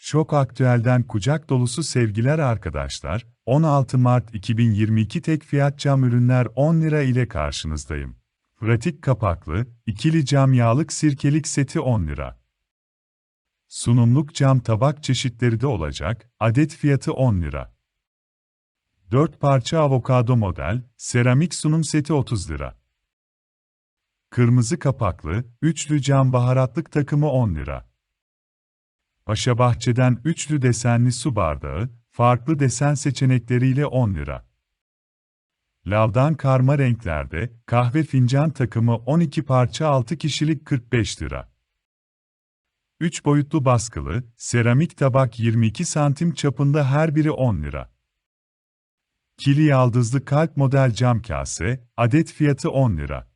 Şok Aktüel'den kucak dolusu sevgiler arkadaşlar. 16 Mart 2022 tek fiyat cam ürünler 10 lira ile karşınızdayım. Pratik kapaklı, ikili cam yağlık sirkelik seti 10 lira. Sunumluk cam tabak çeşitleri de olacak, adet fiyatı 10 lira. 4 parça avokado model, seramik sunum seti 30 lira. Kırmızı kapaklı, üçlü cam baharatlık takımı 10 lira. Paşabahçe'den üçlü desenli su bardağı, farklı desen seçenekleriyle 10 lira. Lavdan karma renklerde, kahve fincan takımı 12 parça 6 kişilik 45 lira. 3 boyutlu baskılı, seramik tabak 22 santim çapında her biri 10 lira. Kili yaldızlı kalp model cam kase, adet fiyatı 10 lira.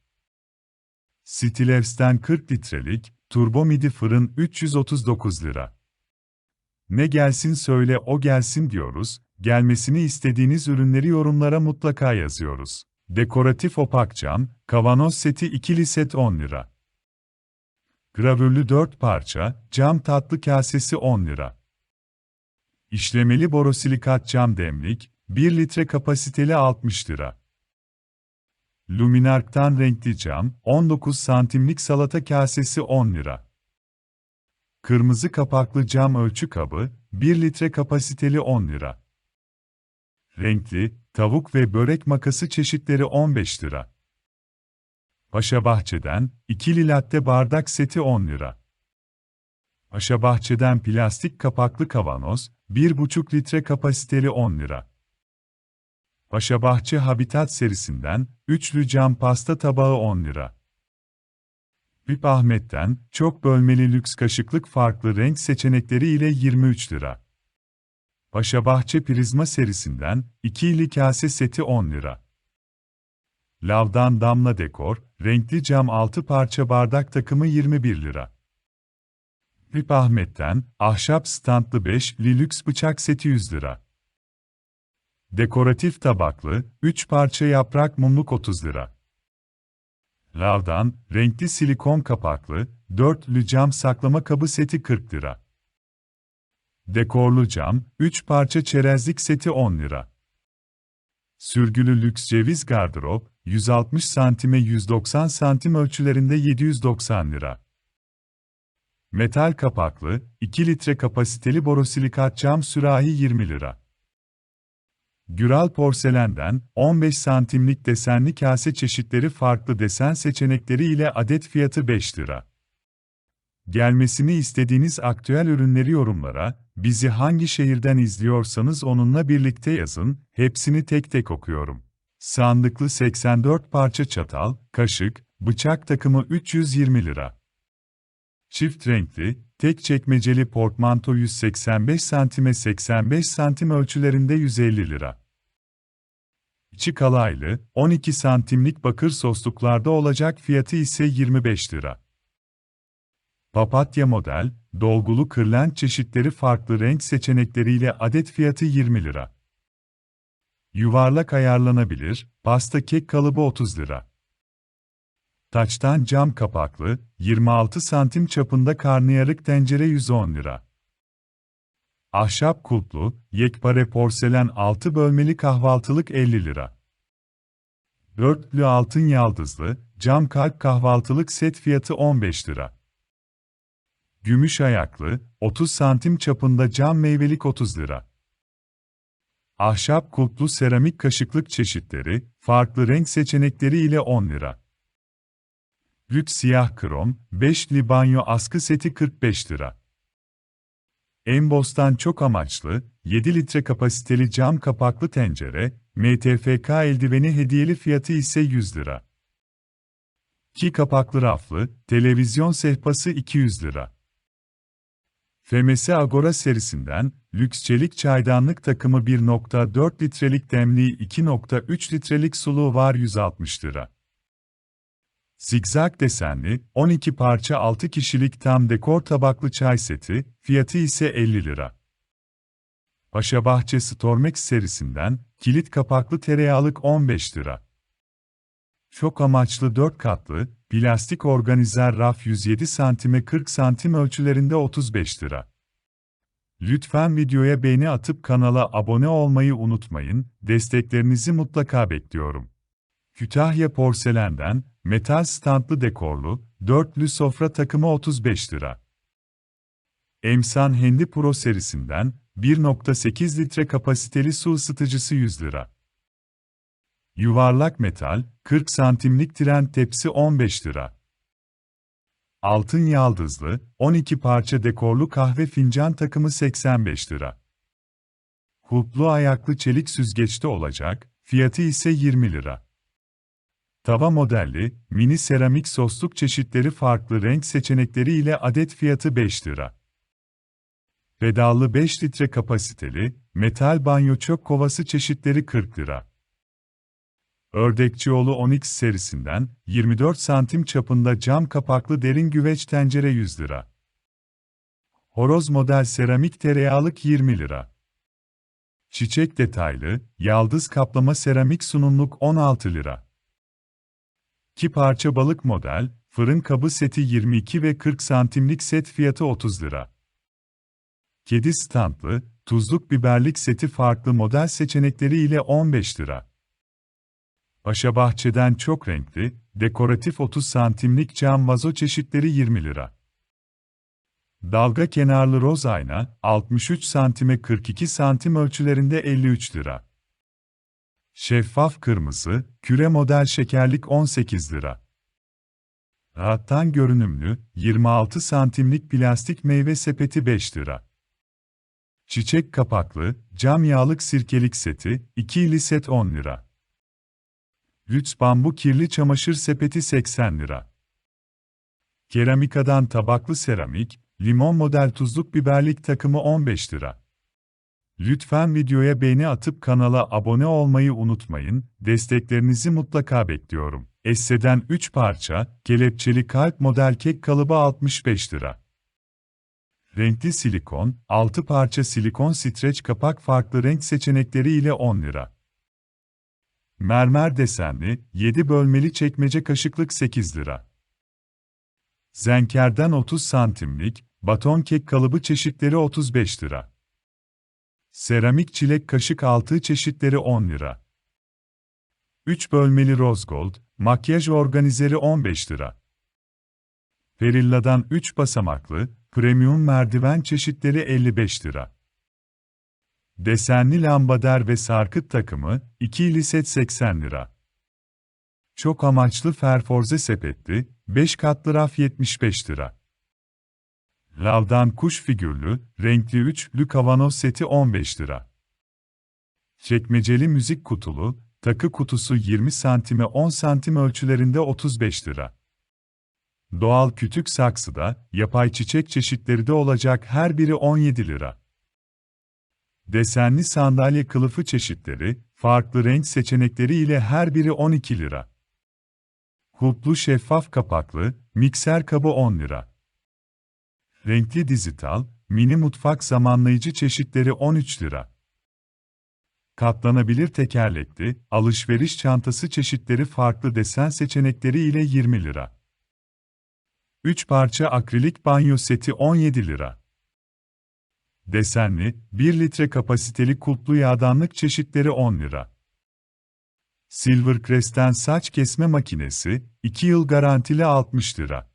Stilevs'ten 40 litrelik, turbo midi fırın 339 lira. Ne gelsin söyle o gelsin diyoruz, gelmesini istediğiniz ürünleri yorumlara mutlaka yazıyoruz. Dekoratif opak cam, kavanoz seti ikili set 10 lira. Gravürlü 4 parça, cam tatlı kasesi 10 lira. İşlemeli borosilikat cam demlik, 1 litre kapasiteli 60 lira. Luminark'tan renkli cam, 19 santimlik salata kasesi 10 lira. Kırmızı kapaklı cam ölçü kabı, 1 litre kapasiteli 10 lira. Renkli, tavuk ve börek makası çeşitleri 15 lira. Paşa Bahçe'den, ikili latte bardak seti 10 lira. Paşa Bahçe'den plastik kapaklı kavanoz, 1,5 litre kapasiteli 10 lira. Paşa Bahçe Habitat serisinden, üçlü cam pasta tabağı 10 lira. Vip Ahmet'ten, çok bölmeli lüks kaşıklık farklı renk seçenekleri ile 23 lira. Paşa Bahçe Prizma serisinden, ikili kase seti 10 lira. Lavdan damla dekor, renkli cam 6 parça bardak takımı 21 lira. Vip Ahmet'ten, ahşap standlı 5 lüks bıçak seti 100 lira. Dekoratif tabaklı, 3 parça yaprak mumluk 30 lira. Lavdan, renkli silikon kapaklı, dörtlü cam saklama kabı seti 40 lira. Dekorlu cam, 3 parça çerezlik seti 10 lira. Sürgülü lüks ceviz gardırop, 160 santime 190 santim ölçülerinde 790 lira. Metal kapaklı, 2 litre kapasiteli borosilikat cam sürahi 20 lira. Güral porselenden 15 santimlik desenli kase çeşitleri farklı desen seçenekleri ile adet fiyatı 5 lira. Gelmesini istediğiniz aktüel ürünleri yorumlara, bizi hangi şehirden izliyorsanız onunla birlikte yazın, hepsini tek tek okuyorum. Sandıklı 84 parça çatal, kaşık, bıçak takımı 320 lira. Çift renkli, tek çekmeceli portmanto 185 santime 85 santim ölçülerinde 150 lira. İçi kalaylı, 12 santimlik bakır sosluklarda olacak fiyatı ise 25 lira. Papatya model, dolgulu kırlent çeşitleri farklı renk seçenekleriyle adet fiyatı 20 lira. Yuvarlak ayarlanabilir, pasta kek kalıbı 30 lira. Taçtan cam kapaklı, 26 santim çapında karnıyarık tencere 110 lira. Ahşap kulplu, yekpare porselen 6 bölmeli kahvaltılık 50 lira. Dörtlü altın yaldızlı, cam kalp kahvaltılık set fiyatı 15 lira. Gümüş ayaklı, 30 santim çapında cam meyvelik 30 lira. Ahşap kulplu seramik kaşıklık çeşitleri, farklı renk seçenekleri ile 10 lira. Lüks siyah krom, 5'li banyo askı seti 45 lira. Embos'tan çok amaçlı, 7 litre kapasiteli cam kapaklı tencere, MTFK eldiveni hediyeli fiyatı ise 100 lira. Ki kapaklı raflı, televizyon sehpası 200 lira. FMS Agora serisinden, lüks çelik çaydanlık takımı 1.4 litrelik demli 2.3 litrelik suluğu var 160 lira. Zigzag desenli, 12 parça 6 kişilik tam dekor tabaklı çay seti, fiyatı ise 50 lira. Paşabahçe Stormex serisinden, kilit kapaklı tereyağlık 15 lira. Çok amaçlı 4 katlı, plastik organizer raf 107 santime 40 santim ölçülerinde 35 lira. Lütfen videoya beğeni atıp kanala abone olmayı unutmayın, desteklerinizi mutlaka bekliyorum. Kütahya Porselen'den, metal standlı dekorlu, dörtlü sofra takımı 35 lira. Emsan Hendi Pro serisinden, 1.8 litre kapasiteli su ısıtıcısı 100 lira. Yuvarlak metal, 40 santimlik tren tepsi 15 lira. Altın yaldızlı, 12 parça dekorlu kahve fincan takımı 85 lira. Kulplu ayaklı çelik süzgeçte olacak, fiyatı ise 20 lira. Tava modelli, mini seramik sosluk çeşitleri farklı renk seçenekleri ile adet fiyatı 5 lira. Pedallı 5 litre kapasiteli, metal banyo çöp kovası çeşitleri 40 lira. Ördekçioğlu Onyx serisinden 24 santim çapında cam kapaklı derin güveç tencere 100 lira. Horoz model seramik tereyağlık 20 lira. Çiçek detaylı, yaldız kaplama seramik sunumluk 16 lira. Ki parça balık model, fırın kabı seti 22 ve 40 santimlik set fiyatı 30 lira. Kedi standlı, tuzluk biberlik seti farklı model seçenekleri ile 15 lira. Paşa Bahçe'den çok renkli, dekoratif 30 santimlik cam vazo çeşitleri 20 lira. Dalga kenarlı roz ayna, 63 santime 42 santim ölçülerinde 53 lira. Şeffaf kırmızı, küre model şekerlik 18 lira. Rahattan görünümlü, 26 santimlik plastik meyve sepeti 5 lira. Çiçek kapaklı, cam yağlık sirkelik seti, 2'li set 10 lira. Lüks bambu kirli çamaşır sepeti 80 lira. Keramikadan tabaklı seramik, limon model tuzluk biberlik takımı 15 lira. Lütfen videoya beğeni atıp kanala abone olmayı unutmayın, desteklerinizi mutlaka bekliyorum. Esse'den 3 parça, kelepçeli kalp model kek kalıbı 65 lira. Renkli silikon, 6 parça silikon streç kapak farklı renk seçenekleri ile 10 lira. Mermer desenli, 7 bölmeli çekmece kaşıklık 8 lira. Zenkerden 30 santimlik, baton kek kalıbı çeşitleri 35 lira. Seramik çilek kaşık altı çeşitleri 10 lira. 3 bölmeli rose gold, makyaj organizeri 15 lira. Perilla'dan 3 basamaklı, premium merdiven çeşitleri 55 lira. Desenli lambader ve sarkıt takımı, 2 set 80 lira. Çok amaçlı ferforze sepetli, 5 katlı raf 75 lira. Lavdan kuş figürlü, renkli üçlü kavanoz seti 15 lira. Çekmeceli müzik kutulu, takı kutusu 20 santime 10 santim ölçülerinde 35 lira. Doğal kütük saksıda, yapay çiçek çeşitleri de olacak her biri 17 lira. Desenli sandalye kılıfı çeşitleri, farklı renk seçenekleri ile her biri 12 lira. Kulplu şeffaf kapaklı, mikser kabı 10 lira. Renkli dijital, mini mutfak zamanlayıcı çeşitleri 13 lira. Katlanabilir tekerlekli, alışveriş çantası çeşitleri farklı desen seçenekleri ile 20 lira. 3 parça akrilik banyo seti 17 lira. Desenli, 1 litre kapasiteli kulplu yağdanlık çeşitleri 10 lira. Silvercrest'ten saç kesme makinesi, 2 yıl garantili 60 lira.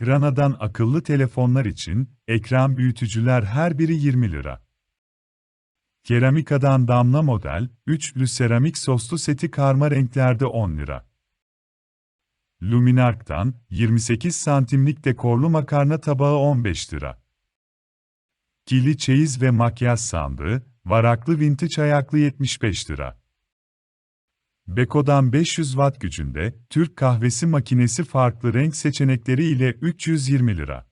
Grana'dan akıllı telefonlar için, ekran büyütücüler her biri 20 lira. Keramikadan damla model, üçlü seramik soslu seti karma renklerde 10 lira. Luminark'tan, 28 santimlik dekorlu makarna tabağı 15 lira. Kili çeyiz ve makyaj sandığı, varaklı vintage ayaklı 75 lira. Beko'dan 500 watt gücünde, Türk kahvesi makinesi farklı renk seçenekleri ile 320 lira.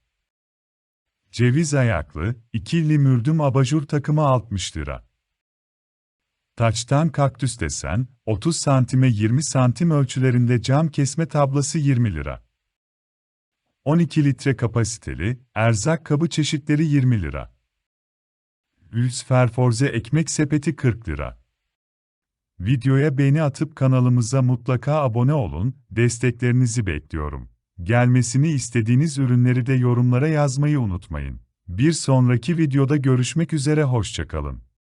Ceviz ayaklı, ikili mürdüm abajur takımı 60 lira. Taçtan kaktüs desen, 30 santime 20 santim ölçülerinde cam kesme tablası 20 lira. 12 litre kapasiteli, erzak kabı çeşitleri 20 lira. Ülsfer Forze ekmek sepeti 40 lira. Videoya beğeni atıp kanalımıza mutlaka abone olun, desteklerinizi bekliyorum. Gelmesini istediğiniz ürünleri de yorumlara yazmayı unutmayın. Bir sonraki videoda görüşmek üzere hoşçakalın.